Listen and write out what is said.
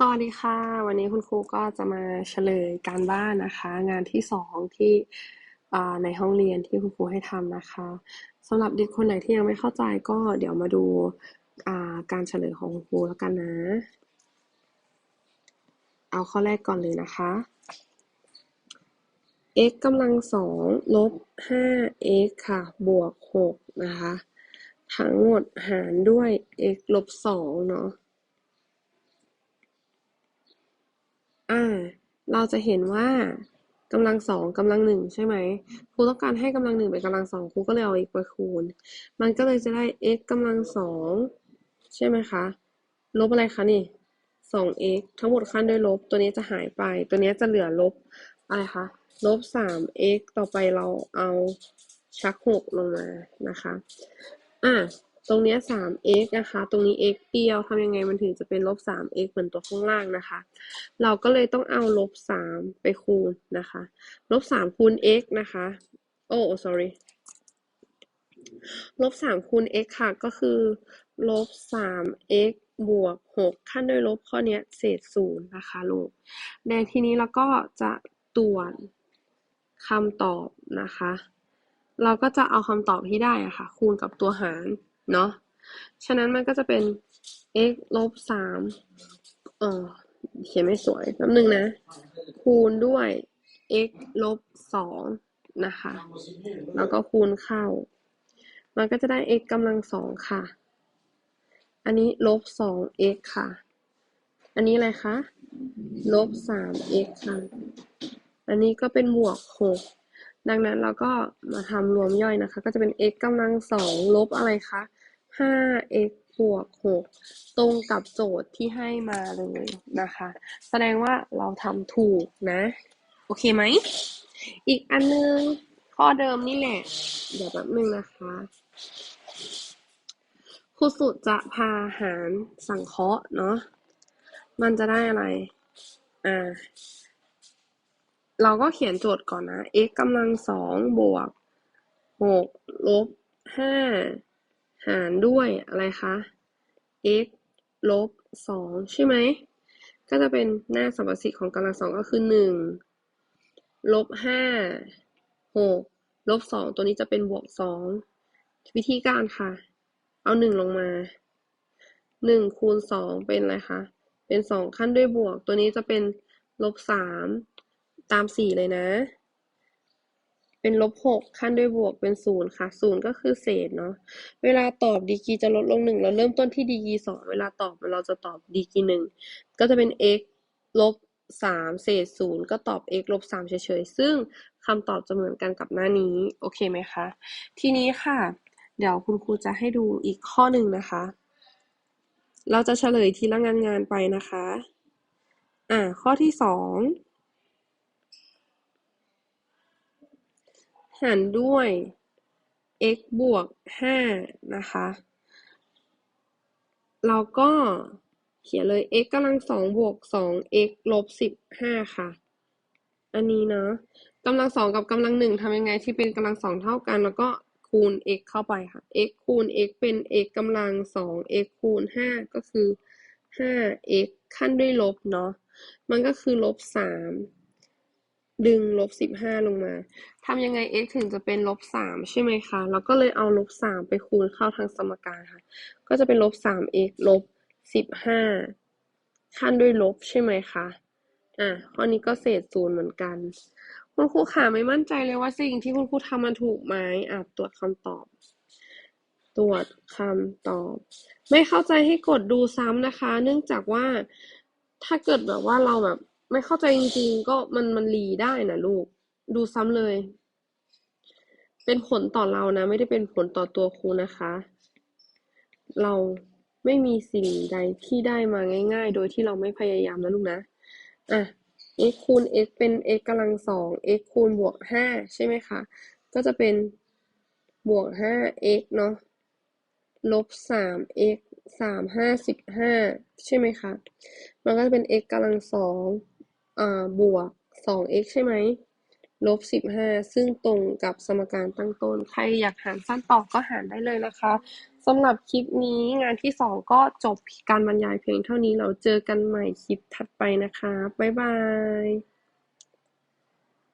สวัสดีค่ะ วันนี้คุณครูก็จะมาเฉลยการบ้านนะคะ งานที่สองที่ในห้องเรียนที่คุณครูให้ทำนะคะสำหรับเด็กคนไหนที่ยังไม่เข้าใจก็เดี๋ยวมาดูการเฉลยของคุณครูแล้วกันนะ เอาข้อแรกก่อนเลยนะคะ x กำลังสองลบ 5x ค่ะ บวก 6 นะคะ ทั้งหมดหารด้วย x ลบ2เนาะ อ่า เราจะเห็นว่ากำลังสองกำลังหนึ่งใช่ไหมครูต้องการให้กำลังหนึ่งเป็นกำลังสองครูก็เลยเอา x ไปคูณ มันก็เลยจะได้ x กำลังสองใช่ไหมคะ ลบอะไรคะนี่สอง x ทั้งหมดขั้นด้วยลบ ตัวนี้จะหายไป ตัวนี้จะเหลือลบอะไรคะ ลบสาม x ต่อไปเราเอาชักหกลงมานะคะ อะ ตรงนี้ 3x นะคะ ตรงนี้ x เดียวทำยังไงมันถึงจะเป็นลบ 3x เหมือนตัวข้างล่างนะคะ เราก็เลยต้องเอาลบ 3 ไปคูณนะคะ ลบ 3 คูณ x นะคะ โอ้ sorry ลบ 3 คูณ x ค่ะ ก็คือลบ 3x บวก 6 ขั้นด้วยลบข้อนี้เศษศูนย์นะคะลูก ในทีนี้เราก็จะตรวจคำตอบนะคะ เราก็จะเอาคำตอบที่ได้อะค่ะ คูณกับตัวหาร เนาะฉะนั้นมันก็จะเป็น x ลบสามเออเขียนไม่สวยแป๊บนึงนะ คูณด้วย x ลบสองนะคะ แล้วก็คูณเข้า มันก็จะได้ x กำลังสองค่ะ อันนี้ลบสอง x ค่ะ อันนี้อะไรคะลบสาม x ค่ะ อันนี้ก็เป็นบวกหกดังนั้นเราก็มาทำรวมย่อยนะคะ ก็จะเป็น x กำลังสองลบอะไรคะ 5x บวก6ตรงกับโจทย์ที่ให้มาเลยนะคะ แสดงว่าเราทำถูกนะ โอเคไหม อีกอันนึง ข้อเดิมนี่แหละ เดี๋ยวแป๊บนึงนะคะครูสุจะพาหารสังเคราะห์เนาะมันจะได้อะไร อ่า เราก็เขียนโจทย์ก่อนนะ x กำลังสองบวก6ลบ5 หารด้วยอะไรคะ x ลบสองใช่ไหม ก็จะเป็นหน้าสัมประสิทธิ์ของกำลังสองก็คือหนึ่งลบห้าหกลบสองตัวนี้จะเป็นบวกสองวิธีการค่ะ เอาหนึ่งลงมาหนึ่งคูณสองเป็นอะไรคะ เป็นสองขั้นด้วยบวก ตัวนี้จะเป็นลบสามตามสี่เลยนะ เป็นลบหกขั้นด้วยบวกเป็นศูนย์ค่ะศูนย์ก็คือเศษเนาะเวลาตอบดีกีจะลดลงหนึ่งเราเริ่มต้นที่ดีกีสองเวลาตอบเราจะตอบดีกีหนึ่งก็จะเป็น x ลบสามเศษศูนย์ก็ตอบ x ลบสามเฉยๆ ซึ่งคำตอบจะเหมือนกันกับหน้านี้ โอเคไหมคะ ทีนี้ค่ะ เดี๋ยวคุณครูจะให้ดูอีกข้อหนึ่งนะคะ เราจะเฉลยทีละงานงานไปนะคะ อ่า ข้อที่สอง หารด้วย x บวกห้านะคะ เราก็เขียนเลย x กำลังสองบวกสอง x ลบสิบห้าค่ะ อันนี้นะกำลังสองกับกำลังหนึ่งทำยังไงที่เป็นกำลังสองเท่ากัน แล้วก็คูณ x เข้าไปค่ะ x คูณ x เป็น x กำลังสอง x คูณห้าก็คือห้า x ขั้นด้วยลบเนาะ มันก็คือลบสาม ดึงลบสิบห้าลงมาทำยังไง x ถึงจะเป็นลบสามใช่ไหมคะเราก็เลยเอาลบสามไปคูณเข้าทางสมการค่ะ ก็จะเป็นลบสาม x ลบสิบห้าขั้นด้วยลบใช่ไหมคะอะข้อนี้ก็เศษศูนย์เหมือนกัน คุณครูขาไม่มั่นใจเลยว่าสิ่งที่คุณครูทำมันถูกไหมอะตรวจคำตอบ ตรวจคำตอบ ไม่เข้าใจให้กดดูซ้ำนะคะ เนื่องจากว่าถ้าเกิดแบบว่าเราแบบ ไม่เข้าใจจริง ๆ ก็มันมันรีได้นะลูก ดูซ้ำเลย เป็นผลต่อเรานะ ไม่ได้เป็นผลต่อตัวครูนะคะ เราไม่มีสิ่งใดที่ได้มาง่าย ๆ โดยที่เราไม่พยายามนะลูกนะ อะ x คูณ x เป็น x กำลังสอง x คูณบวกห้าใช่ไหมคะ ก็จะเป็นบวกห้า x เนาะลบสาม x สามห้าสิบห้าใช่ไหมคะ มันก็จะเป็น x กำลังสองอ่าบวกสอง x ใช่ไหมลบสิบห้าซึ่งตรงกับสมการตั้งต้น ใครอยากหารสั้นต่อก็หารได้เลยนะคะสำหรับคลิปนี้งานที่สองก็จบการบรรยายเพียงเท่านี้เราเจอกันใหม่คลิปถัดไปนะคะ บ๊ายบาย